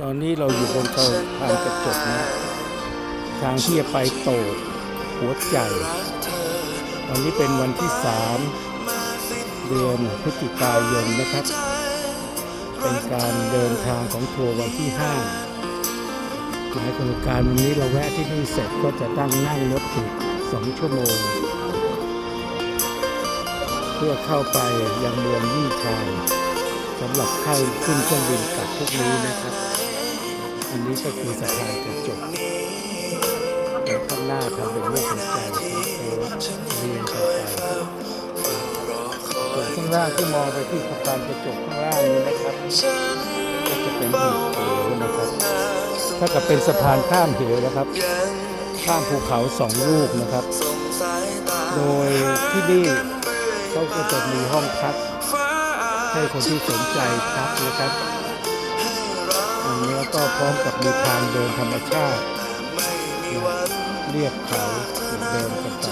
ตอนนี้เราอยู่บนเขาทางกระจกนะทางที่จะไปโตกหัวใจวันนี้เป็นวันที่สามเดือนพฤศจิกายนนะครับ เป็นการเดินทางของทัวร์วันที่ห้าหลายคนการวันนี้เราแวะที่นี่เสร็จก็จะตั้งนั่งรถถึงสองชั่วโมง เพื่อเข้าไปยังเมืองยี่ชาย สำหรับเข้าขึ้นเครื่องบินกลับพวกนี้นะครับ อันนี้ก็คือสะพานกระจกแล้วข้างหน้าทำเป็นรูปหัวใจที่โค้งเรียงกันไปส่วนข้างล่างที่มองไปที่สะพานกระจกข้างล่างนี้นะครับก็จะเป็นหุบเหวนะครับถ้ากับเป็นสะพานข้ามเหวนะครับ ข้ามภูเขาสองลูกนะครับ โดยที่นี่เขาก็จะมีห้องพัก ให้คนที่สนใจพักนะครับอันนี้ก็พร้อมกับมีทางเดินธรรมชาติ เรียบเขาเดินกันไป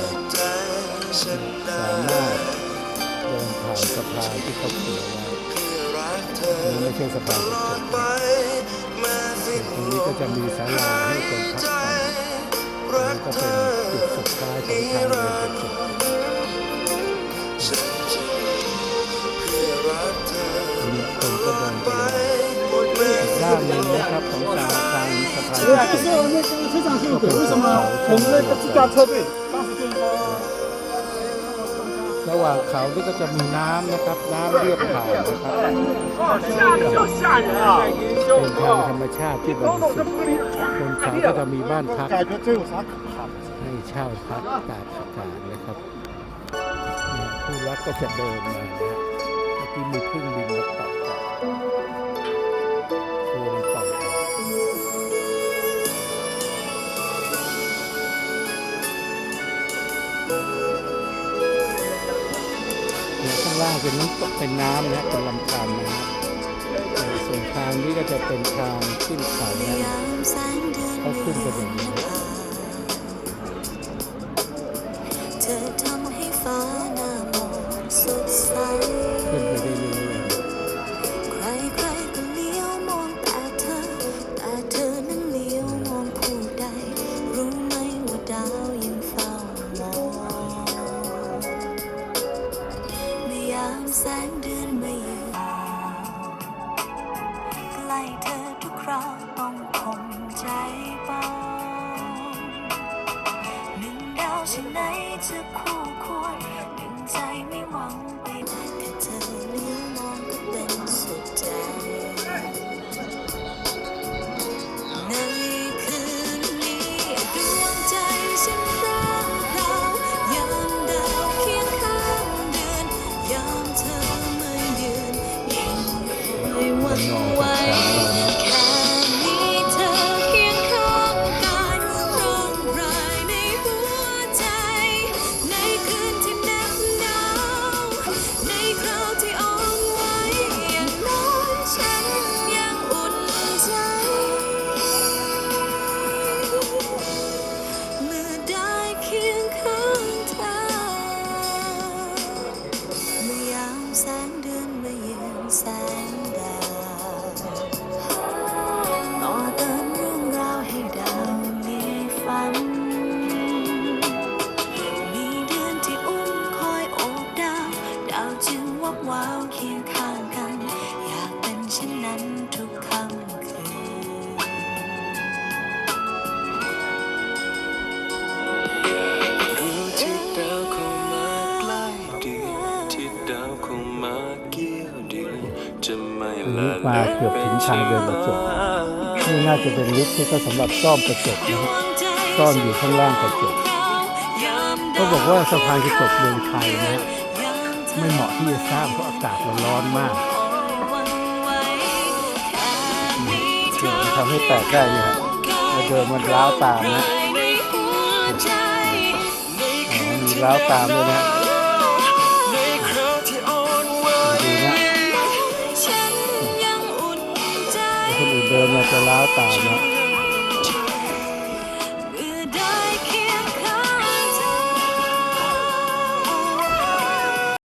สามารถเดินผ่านสะพานที่เขาเขียนไว้นี่ไม่ใช่สะพานกระจกนตรงนี้ก็จะมีศาลาให้คนพักผ่อนนี่ก็เป็นจุดสุดท้ายของทางเดินกระจก างสะพานกระจก 那个非常辛苦，为什么我们的自驾车队当时就是说。 ระหว่างเขาที่ก็จะมีน้ำนะครับ น้ำเรียบผ่านนะครับ 吓人就吓人啊！ เป็นทางธรรมชาติที่บริสุทธิ์บนเขาก็จะมีบ้านพัก 感觉这有啥可怕的？ ให้เช่าพักตากอากาศนะครับเนี่ยผู้รักก็จะเดินมานะฮะเมื่อกี้มีพึ่งบินมาปักปักตัว นี่ยข้างล่างเป็นน้ำตกเป็นน้ำนะเป็นลำธารนะครับส่วนทางนี้ก็จะเป็นทางขึ้นเขานะเขาขึ้นกันอย่างนี้ แสงเดือนมาเยือนใกล้เธอทุกคราวต้องคงใจเบาหนึ่งดาวฉันไหนจะคู่ควรหนึ่งใจไม่หวัง คอยหวั่นไหวแค่มีเธอเคียงข้างกายร้องรายในหัวใจในคืนที่แนบหนาวในคราวที่อ่อนไหวอ ไม่ละมาเกือบถึงทางเดินกระจกนี่น่าจะเป็นลิฟต์ที่ก็สำหรับซ่อมกระจกนะครับซ่อนอยู่ข้างล่างกระจกเขาบอกว่าสะพานกระจกเมืองไทยนะฮะไม่เหมาะที่จะสร้างเพราะอากาศมันร้อนมากเดี๋ยวมันทำให้แตกได้เนี่ยฮะแล้วเดินมันร้าวตามนะอ๋อมีร้าวตามด้วยนะ เดินมาจะล้าวตามนะ